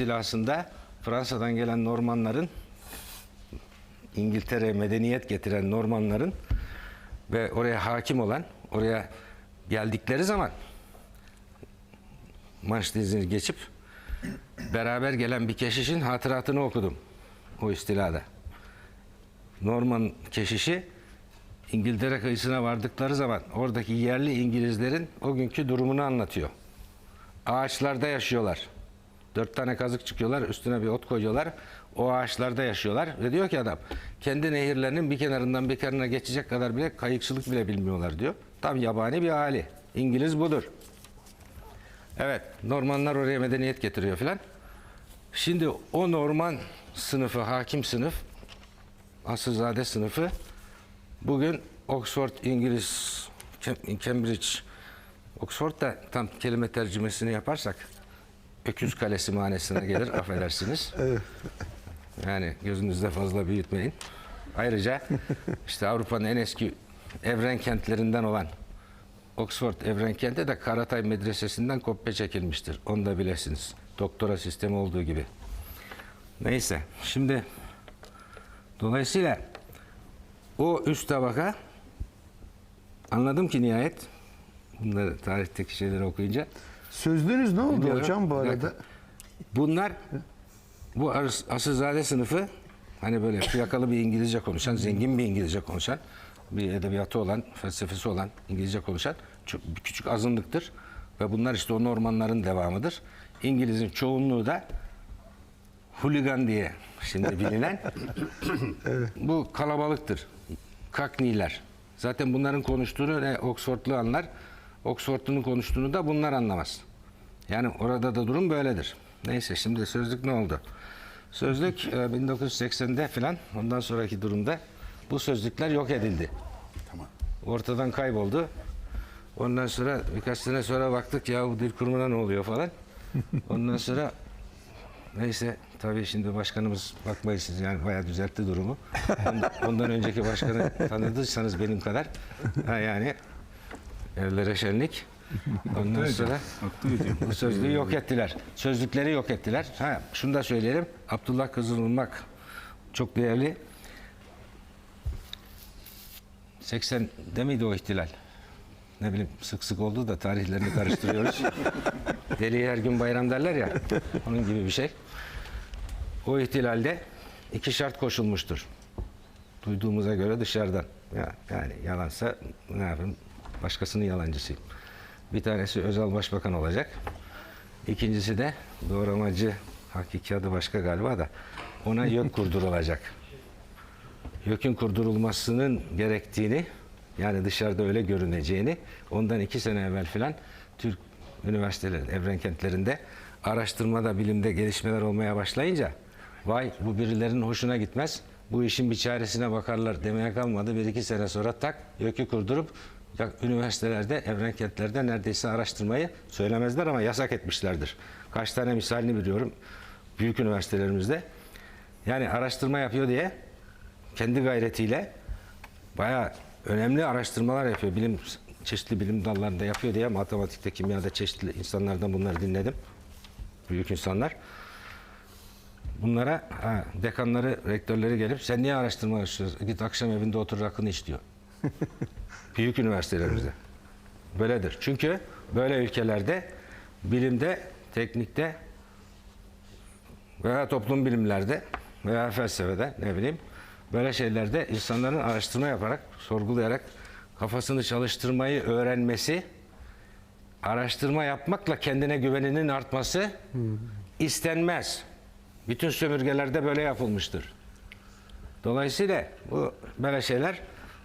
istilasında Fransa'dan gelen Normanların İngiltere'ye medeniyet getiren Normanların ve oraya hakim olan oraya geldikleri zaman Manş Denizi'ni geçip beraber gelen bir keşişin hatıratını okudum o istilada. Norman keşişi İngiltere kıyısına vardıkları zaman oradaki yerli İngilizlerin o günkü durumunu anlatıyor. Ağaçlarda yaşıyorlar. Dört tane kazık çıkıyorlar, üstüne bir ot koyuyorlar. O ağaçlarda yaşıyorlar. Ve diyor ki adam, kendi nehirlerinin bir kenarından bir kenarına geçecek kadar bile kayıkçılık bile bilmiyorlar diyor. Tam yabani bir hali. İngiliz budur. Evet, Normanlar oraya medeniyet getiriyor filan. Şimdi o Norman sınıfı, hakim sınıf, asılzade sınıfı bugün Oxford İngiliz, Cam- Cambridge, Oxford da tam kelime tercümesini yaparsak öküz kalesi manasına gelir affedersiniz. Yani gözünüzde fazla büyütmeyin. Ayrıca işte Avrupa'nın en eski evren kentlerinden olan Oxford evren kenti de Karatay Medresesi'nden kopya çekilmiştir. Onu da bilesiniz. Doktora sistemi olduğu gibi. Neyse şimdi dolayısıyla o üst tabaka anladım ki nihayet bunları tarihteki şeyleri okuyunca Sözlüğünüz ne oldu Bilmiyorum. hocam bu arada? Bunlar bu as- asılzade sınıfı hani böyle fiyakalı bir İngilizce konuşan, zengin bir İngilizce konuşan, bir edebiyatı olan, felsefesi olan İngilizce konuşan çok, küçük azınlıktır. Ve bunlar işte o Normanların devamıdır. İngiliz'in çoğunluğu da huligan diye şimdi bilinen bu kalabalıktır. Cockney'ler. Zaten bunların konuştuğunu ne Oxfordlu anlar, Oxfordlu'nun konuştuğunu da bunlar anlamaz. Yani orada da durum böyledir. Neyse şimdi sözlük ne oldu? Sözlük e, 1980'de filan ondan sonraki durumda bu sözlükler yok edildi. Ortadan kayboldu. Ondan sonra birkaç sene sonra baktık ya bu dil kurumuna ne oluyor falan. Ondan sonra neyse tabii şimdi başkanımız bakmayın siz yani bayağı düzeltti durumu. Ondan, ondan önceki başkanı tanıdıysanız benim kadar ha yani evlere şenlik. Ondan sonra bu sözlüğü yok ettiler. Sözlükleri yok ettiler. Ha, şunu da söyleyelim. Abdullah Kızılırmak çok değerli. 80'de miydi o ihtilal? Ne bileyim sık sık oldu da tarihlerini karıştırıyoruz. Deliye her gün bayram derler ya. Onun gibi bir şey. O ihtilalde iki şart koşulmuştur. Duyduğumuza göre dışarıdan. Ya, yani yalansa ne yapayım? Başkasının yalancısıyım. Bir tanesi Özal Başbakan olacak. İkincisi de doğramacı, hakiki adı başka galiba da ona YÖK kurdurulacak. YÖK'ün kurdurulmasının gerektiğini yani dışarıda öyle görüneceğini ondan iki sene evvel filan Türk üniversiteleri, evren kentlerinde araştırmada, bilimde gelişmeler olmaya başlayınca vay bu birilerinin hoşuna gitmez. Bu işin bir çaresine bakarlar demeye kalmadı. Bir iki sene sonra tak YÖK'ü kurdurup ya- üniversitelerde, evren kentlerde neredeyse araştırmayı söylemezler ama yasak etmişlerdir. Kaç tane misalini biliyorum büyük üniversitelerimizde. Yani araştırma yapıyor diye kendi gayretiyle bayağı önemli araştırmalar yapıyor. Bilim çeşitli bilim dallarında yapıyor diye matematikte, kimyada çeşitli insanlardan bunları dinledim. Büyük insanlar. Bunlara ha, dekanları, rektörleri gelip sen niye araştırma yapıyorsun? Git akşam evinde otur rakını iç diyor. Büyük üniversitelerimizde. Böyledir. Çünkü böyle ülkelerde bilimde, teknikte veya toplum bilimlerde veya felsefede ne bileyim böyle şeylerde insanların araştırma yaparak, sorgulayarak kafasını çalıştırmayı öğrenmesi, araştırma yapmakla kendine güveninin artması istenmez. Bütün sömürgelerde böyle yapılmıştır. Dolayısıyla bu böyle şeyler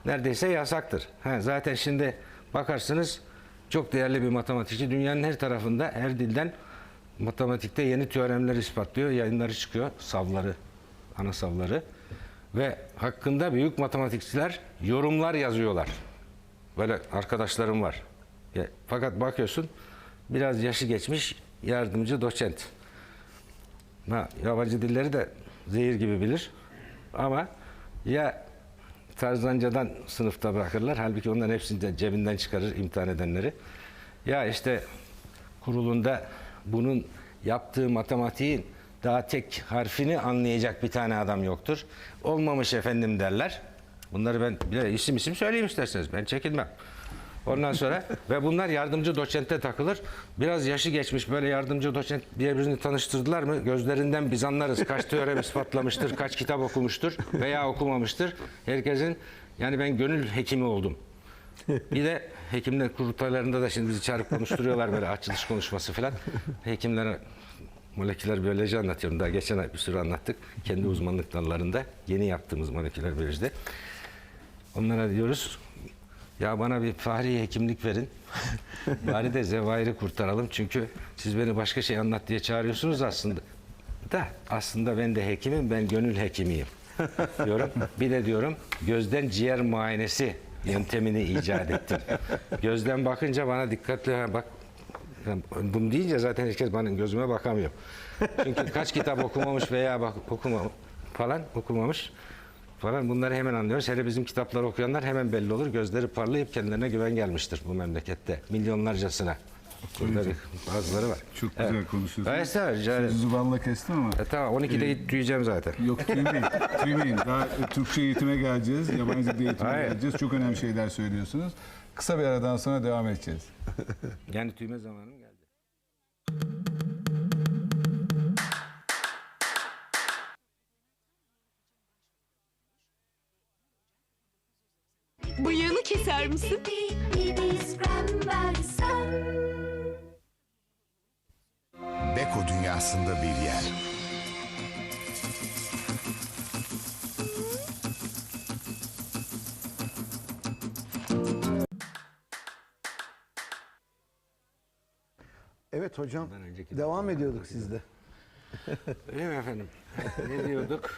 neredeyse yasaktır. Ha, zaten şimdi bakarsınız çok değerli bir matematikçi dünyanın her tarafında her dilden matematikte yeni teoremler ispatlıyor, yayınları çıkıyor, savları, ana savları ve hakkında büyük matematikçiler yorumlar yazıyorlar. Böyle arkadaşlarım var. Fakat bakıyorsun biraz yaşı geçmiş yardımcı doçent. Ha, yabancı dilleri de zehir gibi bilir. Ama ya Tarzancadan sınıfta bırakırlar. Halbuki onların hepsini de cebinden çıkarır imtihan edenleri. Ya işte kurulunda bunun yaptığı matematiğin daha tek harfini anlayacak bir tane adam yoktur. Olmamış efendim derler. Bunları ben bile isim isim söyleyeyim isterseniz. Ben çekinmem. Ondan sonra ve bunlar yardımcı doçente takılır. Biraz yaşı geçmiş böyle yardımcı doçent birbirini tanıştırdılar mı? Gözlerinden biz anlarız. Kaç teorem ispatlamıştır, kaç kitap okumuştur veya okumamıştır. Herkesin yani ben gönül hekimi oldum. Bir de hekimler kurultaylarında da şimdi bizi çağırıp konuşturuyorlar böyle açılış konuşması falan. Hekimlere moleküler biyoloji anlatıyorum. Daha geçen ay bir sürü anlattık. Kendi uzmanlık dallarında yeni yaptığımız moleküler biyolojide. Onlara diyoruz ya bana bir fahri hekimlik verin. Bari de zevahiri kurtaralım. Çünkü siz beni başka şey anlat diye çağırıyorsunuz aslında. Da aslında ben de hekimim, ben gönül hekimiyim diyorum. Bir de diyorum gözden ciğer muayenesi yöntemini icat ettim. Gözden bakınca bana dikkatli bak bunu deyince zaten herkes bana gözüme bakamıyor. Çünkü kaç kitap okumamış veya bak okuma falan okumamış falan bunları hemen anlıyoruz. Hele bizim kitapları okuyanlar hemen belli olur. Gözleri parlayıp kendilerine güven gelmiştir bu memlekette. Milyonlarcasına. Burada bir bazıları var. Çok güzel konuşuyorsun. Evet, ederim. Sözü balla kestim ama. E, tamam 12'de git duyacağım zaten. Yok tüymeyin. tüymeyin. Daha Türkçe eğitime geleceğiz. Yabancı dil eğitime Hayır. geleceğiz. Çok önemli şeyler söylüyorsunuz. Kısa bir aradan sonra devam edeceğiz. Yani tüyme zamanım geldi. Keser misin? Beko dünyasında bir yer. Evet hocam. Ondan önceki Devam ediyorduk sizde. Öyle mi efendim? ne diyorduk?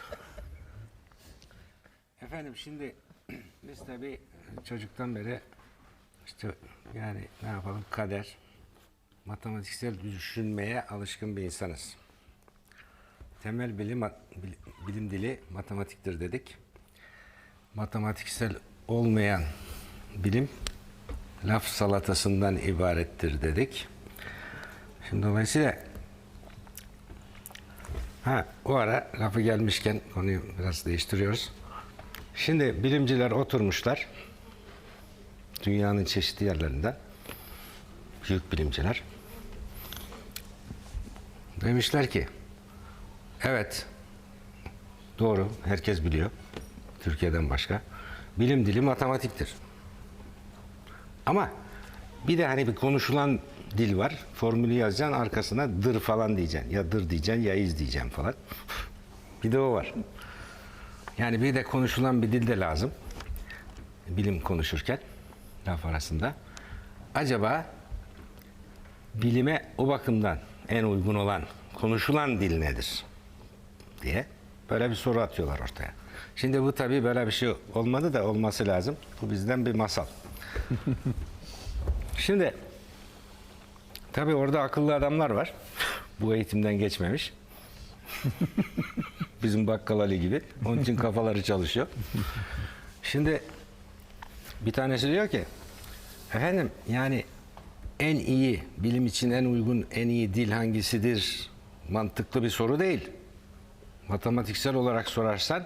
Efendim şimdi biz tabii çocuktan beri işte yani ne yapalım kader, matematiksel düşünmeye alışkın bir insanız. Temel bilim, bil- bilim dili matematiktir dedik. Matematiksel olmayan bilim laf salatasından ibarettir dedik. Şimdi dolayısıyla Ha, o ara lafı gelmişken konuyu biraz değiştiriyoruz. Şimdi bilimciler oturmuşlar. Dünyanın çeşitli yerlerinden. Büyük bilimciler. Demişler ki, evet, doğru, herkes biliyor. Türkiye'den başka. Bilim dili matematiktir. Ama bir de hani bir konuşulan dil var. Formülü yazacaksın arkasına dır falan diyeceksin. Ya dır diyeceksin ya iz diyeceksin falan. Bir de o var. Yani bir de konuşulan bir dil de lazım. Bilim konuşurken laf arasında. Acaba bilime o bakımdan en uygun olan konuşulan dil nedir? diye böyle bir soru atıyorlar ortaya. Şimdi bu tabii böyle bir şey olmadı da olması lazım. Bu bizden bir masal. Şimdi tabii orada akıllı adamlar var. Bu eğitimden geçmemiş. Bizim bakkal Ali gibi. Onun için kafaları çalışıyor. Şimdi bir tanesi diyor ki efendim yani en iyi bilim için en uygun en iyi dil hangisidir mantıklı bir soru değil. Matematiksel olarak sorarsan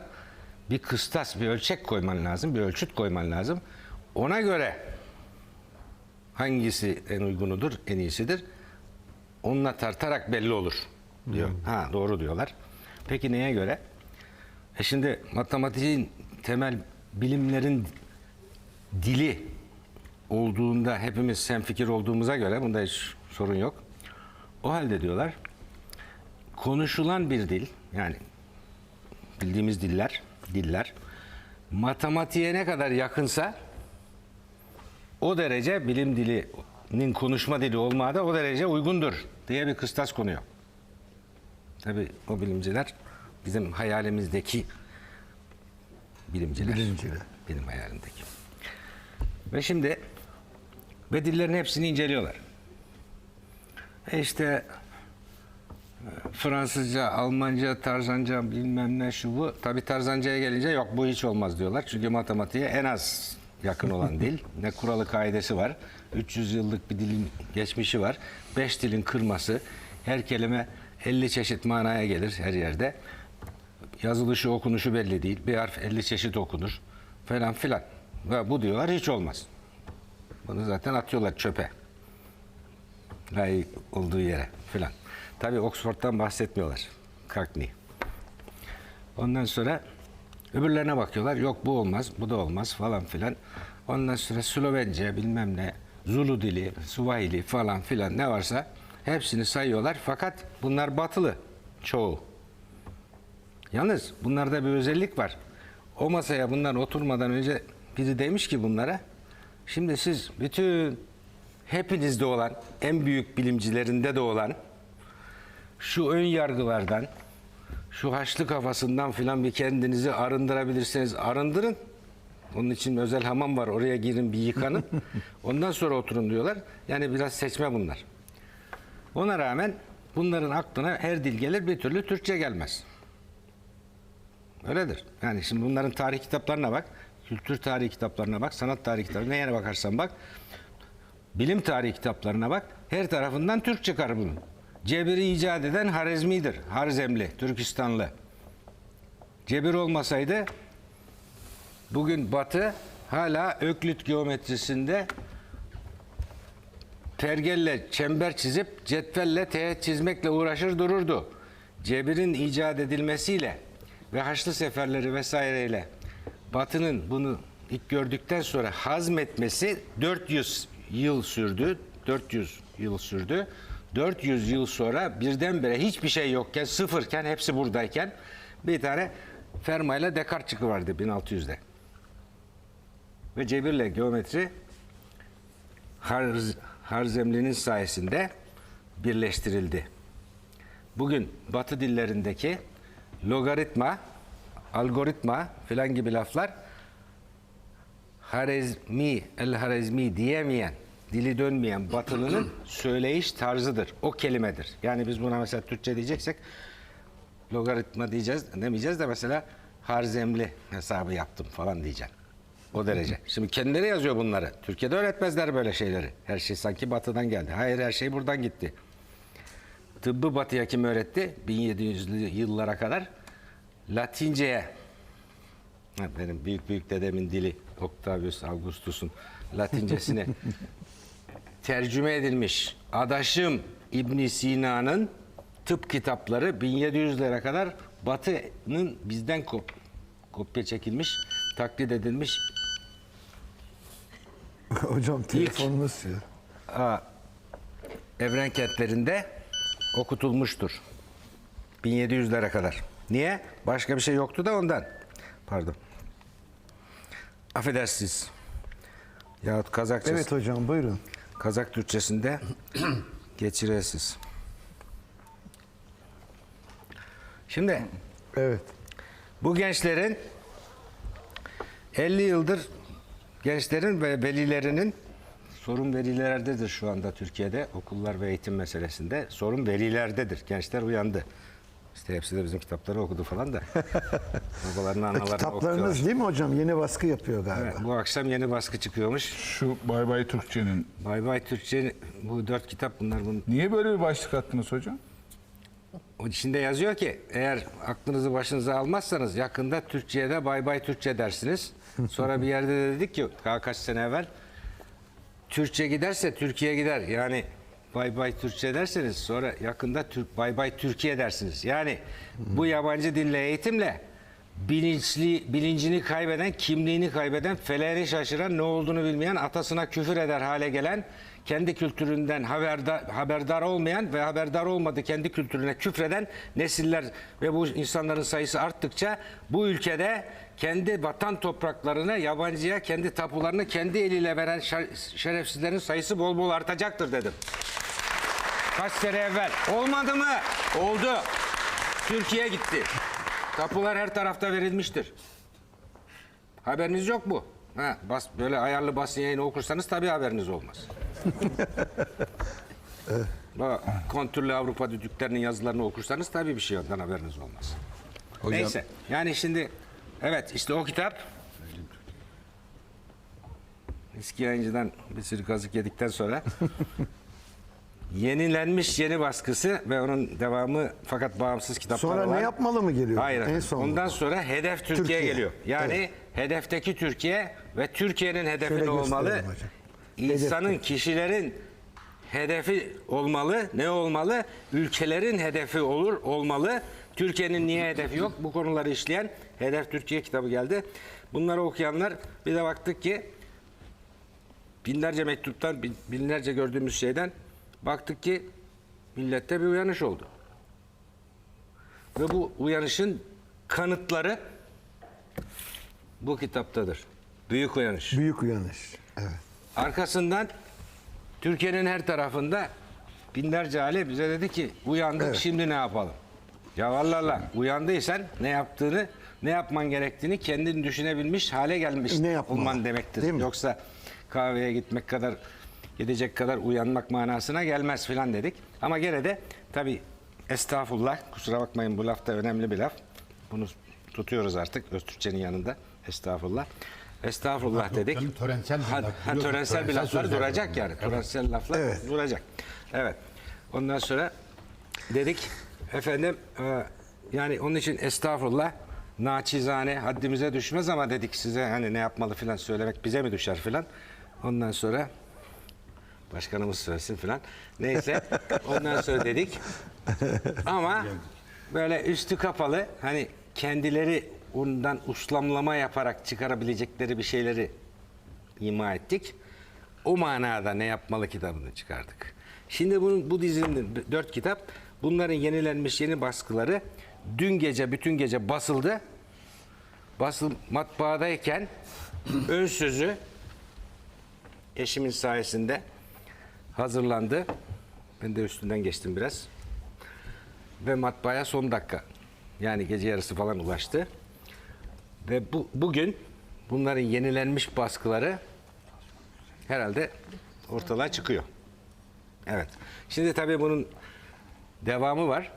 bir kıstas, bir ölçek koyman lazım, bir ölçüt koyman lazım. Ona göre hangisi en uygunudur, en iyisidir? Onunla tartarak belli olur diyor. Ha doğru diyorlar. Peki neye göre? E şimdi matematiğin temel bilimlerin dili olduğunda hepimiz fikir olduğumuza göre bunda hiç sorun yok. O halde diyorlar konuşulan bir dil yani bildiğimiz diller diller matematiğe ne kadar yakınsa o derece bilim dilinin konuşma dili olmaya da o derece uygundur diye bir kıstas konuyor. Tabii o bilimciler bizim hayalimizdeki bilimciler. Bilimciler. Benim hayalimdeki. Ve şimdi ve dillerin hepsini inceliyorlar. E işte e, Fransızca, Almanca, Tarzanca bilmem ne şu bu. Tabi Tarzanca'ya gelince yok bu hiç olmaz diyorlar. Çünkü matematiğe en az yakın olan dil. Ne kuralı kaidesi var. 300 yıllık bir dilin geçmişi var. 5 dilin kırması. Her kelime 50 çeşit manaya gelir her yerde. Yazılışı okunuşu belli değil. Bir harf 50 çeşit okunur falan filan. Ve bu diyorlar hiç olmaz. Bunu zaten atıyorlar çöpe. Layık olduğu yere filan. Tabii Oxford'dan bahsetmiyorlar. Cockney. Ondan sonra öbürlerine bakıyorlar. Yok bu olmaz, bu da olmaz falan filan. Ondan sonra Slovence bilmem ne, Zulu dili, Swahili falan filan ne varsa hepsini sayıyorlar. Fakat bunlar batılı çoğu. Yalnız bunlarda bir özellik var. O masaya bunlar oturmadan önce biri demiş ki bunlara şimdi siz bütün hepinizde olan en büyük bilimcilerinde de olan şu ön yargılardan şu haçlı kafasından filan bir kendinizi arındırabilirseniz arındırın. Onun için özel hamam var. Oraya girin bir yıkanın. Ondan sonra oturun diyorlar. Yani biraz seçme bunlar. Ona rağmen bunların aklına her dil gelir bir türlü Türkçe gelmez. Öyledir. Yani şimdi bunların tarih kitaplarına bak, kültür tarihi kitaplarına bak, sanat tarihi kitaplarına neye bakarsan bak, bilim tarihi kitaplarına bak, her tarafından Türk çıkar bunun. Cebiri icat eden Harezmi'dir. Harzemli, Türkistanlı. Cebir olmasaydı bugün Batı hala Öklit geometrisinde pergelle çember çizip cetvelle teğet çizmekle uğraşır dururdu. Cebirin icat edilmesiyle ve Haçlı seferleri vesaireyle Batı'nın bunu ilk gördükten sonra hazmetmesi 400 yıl sürdü. 400 yıl sürdü. 400 yıl sonra birdenbire hiçbir şey yokken, sıfırken, hepsi buradayken bir tane Fermat ile Descartes çıkıverdi 1600'de. Ve cebirle geometri Harz, Harzemli'nin sayesinde birleştirildi. Bugün Batı dillerindeki logaritma, algoritma filan gibi laflar Harezmi, el Harezmi diyemeyen, dili dönmeyen Batılı'nın söyleyiş tarzıdır. O kelimedir. Yani biz buna mesela Türkçe diyeceksek logaritma diyeceğiz, demeyeceğiz de mesela Harzemli hesabı yaptım falan diyeceğim. O derece. Şimdi kendileri yazıyor bunları. Türkiye'de öğretmezler böyle şeyleri. Her şey sanki batıdan geldi. Hayır her şey buradan gitti. Tıbbı batıya kim öğretti? 1700'lü yıllara kadar. Latince'ye. Benim büyük büyük dedemin dili Octavius Augustus'un Latincesine tercüme edilmiş. Adaşım İbn Sina'nın tıp kitapları 1700'lere kadar Batı'nın bizden kop- kopya çekilmiş, taklit edilmiş Hocam telefonunuz ya. Aa, evren kentlerinde okutulmuştur. 1700'lere kadar. Niye? Başka bir şey yoktu da ondan. Pardon. Affedersiniz. Yahut Kazakçası. Evet hocam buyurun. Kazak Türkçesinde geçiresiz. Şimdi Evet. bu gençlerin 50 yıldır gençlerin ve velilerinin sorun velilerdedir şu anda Türkiye'de okullar ve eğitim meselesinde sorun velilerdedir. Gençler uyandı. İşte hepsi de bizim kitapları okudu falan da. Babalarını analarını okuyorlar. Kitaplarınız değil mi hocam? Yeni baskı yapıyor galiba. Evet, bu akşam yeni baskı çıkıyormuş. Şu Bay Bay Türkçe'nin. Bay Bay Türkçe bu dört kitap bunlar bunun Niye böyle bir başlık attınız hocam? O içinde yazıyor ki eğer aklınızı başınıza almazsanız yakında Türkçe'ye de bay bay Türkçe dersiniz. Sonra bir yerde de dedik ki daha kaç sene evvel Türkçe giderse Türkiye gider. Yani bay bay Türkçe derseniz sonra yakında Türk bay bay Türkiye dersiniz. Yani bu yabancı dille eğitimle bilinçli bilincini kaybeden, kimliğini kaybeden, feleğini şaşıran, ne olduğunu bilmeyen, atasına küfür eder hale gelen, kendi kültüründen haberdar, haberdar olmayan ve haberdar olmadı kendi kültürüne küfreden nesiller ve bu insanların sayısı arttıkça bu ülkede kendi vatan topraklarını yabancıya kendi tapularını kendi eliyle veren şer- şerefsizlerin sayısı bol bol artacaktır dedim. Kaç sene evvel. Olmadı mı? Oldu. Türkiye gitti. Tapular her tarafta verilmiştir. Haberiniz yok mu? Ha, bas, böyle ayarlı basın yayını okursanız tabii haberiniz olmaz. Bak, kontürlü Avrupa düdüklerinin yazılarını okursanız tabii bir şey ondan haberiniz olmaz. Neyse. Yani şimdi evet işte o kitap eski yayıncıdan bir sürü kazık yedikten sonra yenilenmiş yeni baskısı ve onun devamı fakat bağımsız kitapları Sonra var. ne yapmalı mı geliyor? Hayır. En son. Ondan sonra hedef Türkiye, Türkiye. geliyor. Yani hedefteki Türkiye ve Türkiye'nin hedefi Şöyle ne olmalı? gösterelim hocam. İnsanın, kişilerin hedefi olmalı. Ne olmalı? Ülkelerin hedefi olur, olmalı. Türkiye'nin niye hedefi yok? Bu konuları işleyen Hedef Türkiye kitabı geldi. Bunları okuyanlar bir de baktık ki binlerce mektuptan, bin- binlerce gördüğümüz şeyden baktık ki millette bir uyanış oldu. Ve bu uyanışın kanıtları bu kitaptadır. Büyük uyanış. Büyük uyanış. Evet. Arkasından Türkiye'nin her tarafında binlerce aile bize dedi ki uyandık Evet. şimdi ne yapalım? Ya Allah Allah uyandıysan ne yaptığını ne yapman gerektiğini kendin düşünebilmiş hale gelmiş Ne yapmalı? olman demektir. Değil mi? Yoksa kahveye gitmek kadar gidecek kadar uyanmak manasına gelmez filan dedik. Ama gene de tabi estağfurullah kusura bakmayın bu laf da önemli bir laf. Bunu tutuyoruz artık Öztürkçenin yanında. Estağfurullah. Estağfurullah dedik. canım, törensel bir Ha, laf, ha, biliyorsun, törensel bir törensel laflar duracak yani. Törensel laflar Evet. duracak. Evet. Ondan sonra dedik efendim e, yani onun için estağfurullah naçizane haddimize düşmez ama dedik size hani ne yapmalı filan söylemek bize mi düşer filan. Ondan sonra başkanımız söylesin filan. Neyse ondan sonra dedik ama böyle üstü kapalı hani kendileri ondan uslamlama yaparak çıkarabilecekleri bir şeyleri ima ettik. O manada ne yapmalı kitabını çıkardık. Şimdi bunun bu dizinin dört kitap bunların yenilenmiş yeni baskıları dün gece bütün gece basıldı. Basıl matbaadayken ön sözü eşimin sayesinde hazırlandı. Ben de üstünden geçtim biraz. Ve matbaaya son dakika yani gece yarısı falan ulaştı. Ve bu bugün bunların yenilenmiş baskıları herhalde ortalığa çıkıyor. Evet. Şimdi tabii bunun devamı var.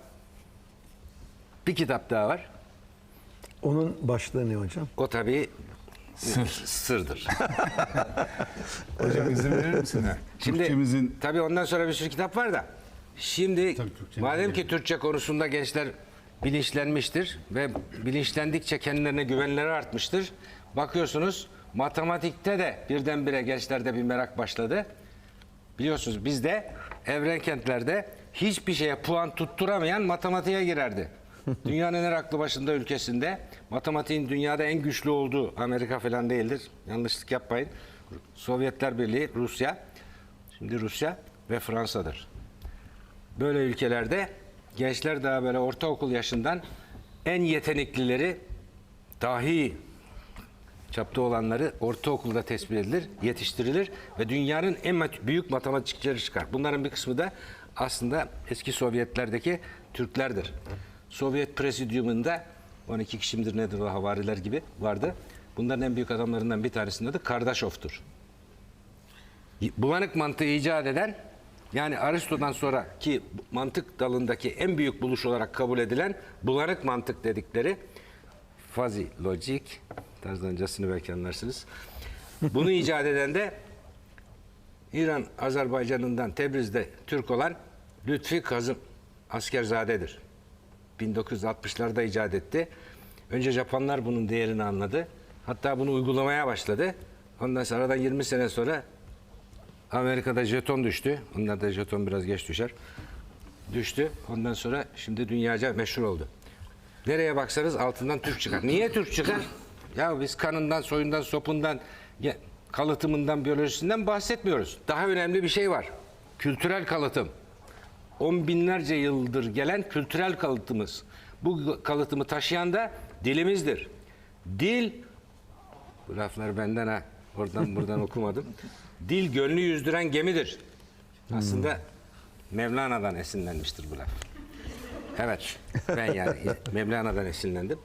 Bir kitap daha var. Onun başlığı ne hocam? O tabii sırdır. Hocam izin verir misiniz? Şimdi Türkçemizin tabii ondan sonra bir sürü kitap var da. Şimdi Tabii madem ki Türkçe konusunda gençler bilinçlenmiştir ve bilinçlendikçe kendilerine güvenleri artmıştır. Bakıyorsunuz matematikte de birdenbire gençlerde bir merak başladı. Biliyorsunuz bizde evren kentlerde hiçbir şeye puan tutturamayan matematiğe girerdi. Dünyanın her aklı başında ülkesinde matematiğin dünyada en güçlü olduğu Amerika falan değildir. Yanlışlık yapmayın. Sovyetler Birliği, Rusya, şimdi Rusya ve Fransa'dır. Böyle ülkelerde gençler daha böyle ortaokul yaşından en yeteneklileri dahi çapta olanları ortaokulda tespit edilir, yetiştirilir ve dünyanın en büyük matematikçileri çıkar. Bunların bir kısmı da aslında eski Sovyetlerdeki Türklerdir. Sovyet Presidium'unda 12 kişi midir nedir o havariler gibi vardı. Bunların en büyük adamlarından bir tanesinin adı Kardashov'tur. Bulanık mantığı icat eden yani Aristo'dan sonraki mantık dalındaki en büyük buluş olarak kabul edilen bulanık mantık dedikleri fuzzy logic tarzdancasını belki anlarsınız. Bunu icat eden de İran Azerbaycan'ından Tebriz'de Türk olan Lütfi Kazım Askerzade'dir. 1960'larda icat etti. Önce Japonlar bunun değerini anladı. Hatta bunu uygulamaya başladı. Ondan sonra aradan 20 sene sonra Amerika'da jeton düştü. Onlar da jeton biraz geç düşer. Düştü. Ondan sonra şimdi dünyaca meşhur oldu. Nereye baksanız altından Türk çıkar. Niye Türk çıkar? Ya biz kanından, soyundan, sopundan, kalıtımından, biyolojisinden bahsetmiyoruz. Daha önemli bir şey var. Kültürel kalıtım. On binlerce yıldır gelen kültürel kalıtımız. Bu kalıtımı taşıyan da dilimizdir. Dil, bu laflar benden ha, oradan buradan okumadım. Dil gönlü yüzdüren gemidir. Aslında Mevlana'dan esinlenmiştir bu laf. Evet, ben yani Mevlana'dan esinlendim.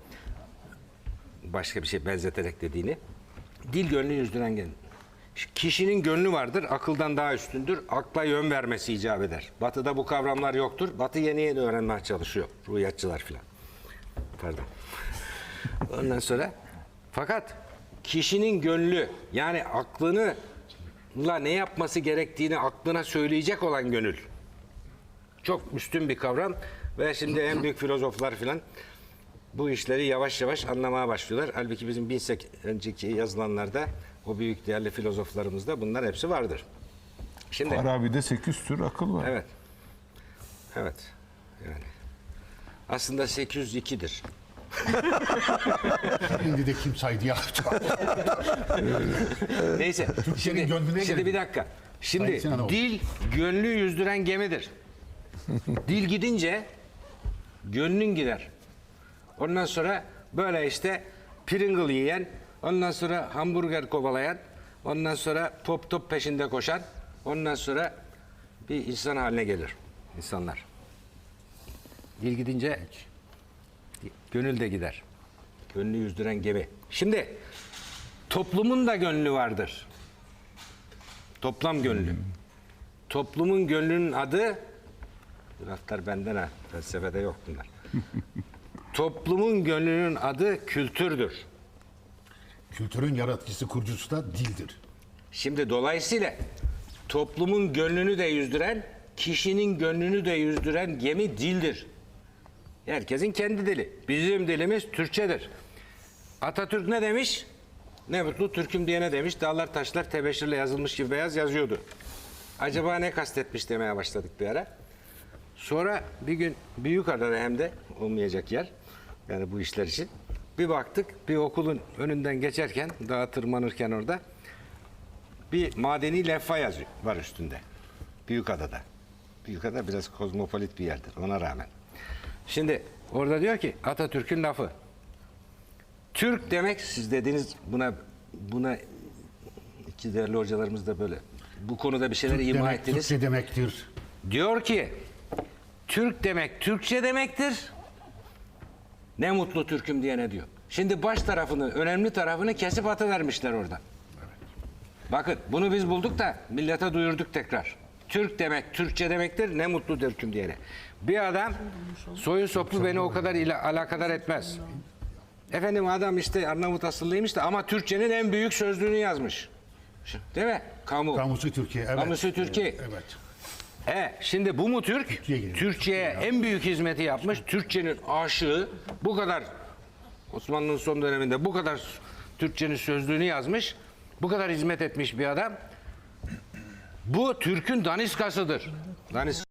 Başka bir şey benzeterek dediğini. Dil gönlü yüzdüren gemi. Kişinin gönlü vardır, akıldan daha üstündür. Akla yön vermesi icap eder. Batı'da bu kavramlar yoktur. Batı yeni yeni öğrenmeye çalışıyor. Ruhiyatçılar filan. Pardon. Ondan sonra fakat kişinin gönlü yani aklını ne yapması gerektiğini aklına söyleyecek olan gönül. Çok üstün bir kavram ve şimdi en büyük filozoflar filan bu işleri yavaş yavaş anlamaya başlıyorlar. Halbuki bizim bin sek önceki yazılanlarda o büyük değerli filozoflarımızda bunlar hepsi vardır. Şimdi Arabi'de 8 tür akıl var. evet. Evet. Yani aslında 802'dir. Şimdi de kim saydı ya? Neyse. Şimdi, gönlüne şimdi geldi. bir dakika. Şimdi dil gönlü yüzdüren gemidir. dil gidince gönlün gider. Ondan sonra böyle işte Pringle yiyen, ondan sonra hamburger kovalayan, ondan sonra pop top peşinde koşan, ondan sonra bir insan haline gelir insanlar. Dil gidince gönül de gider. Gönlü yüzdüren gemi. Şimdi toplumun da gönlü vardır. Toplam gönlü. Toplumun gönlünün adı laflar benden ha. Felsefede yok bunlar. Toplumun gönlünün adı kültürdür. Kültürün yaratıcısı, kurucusu da dildir. Şimdi dolayısıyla toplumun gönlünü de yüzdüren, kişinin gönlünü de yüzdüren gemi dildir. Herkesin kendi dili. Bizim dilimiz Türkçedir. Atatürk ne demiş? Ne mutlu Türk'üm diye ne demiş? Dağlar taşlar tebeşirle yazılmış gibi beyaz yazıyordu. Acaba ne kastetmiş demeye başladık bir ara. Sonra bir gün büyük adada hem de olmayacak yer. Yani bu işler için. Bir baktık bir okulun önünden geçerken dağa tırmanırken orada bir madeni levha yazıyor var üstünde. Büyükada'da. Büyükada biraz kozmopolit bir yerdir ona rağmen. Şimdi orada diyor ki Atatürk'ün lafı. Türk demek siz dediğiniz buna buna iki değerli hocalarımız da böyle bu konuda bir şeyler ima Demek ettiniz. Türkçe demektir. Diyor ki Türk demek Türkçe demektir. Ne mutlu Türk'üm diyene diyor. Şimdi baş tarafını, önemli tarafını kesip atıvermişler oradan. Bakın bunu biz bulduk da millete duyurduk tekrar. Türk demek Türkçe demektir. Ne mutlu Türk'üm diyene. Bir adam soyu sopu beni o kadar ile alakadar etmez. Efendim adam işte Arnavut asıllıymış da ama Türkçenin en büyük sözlüğünü yazmış. Değil mi? Kamu. Kamusu Türkiye. Evet. Kamusu Türkiye. Evet. E şimdi bu mu Türk? Türkçe'ye geliyor. Türkçe'ye en büyük hizmeti yapmış. Türkçenin aşığı bu kadar Osmanlı'nın son döneminde bu kadar Türkçenin sözlüğünü yazmış. Bu kadar hizmet etmiş bir adam. Bu Türk'ün daniskasıdır. Danis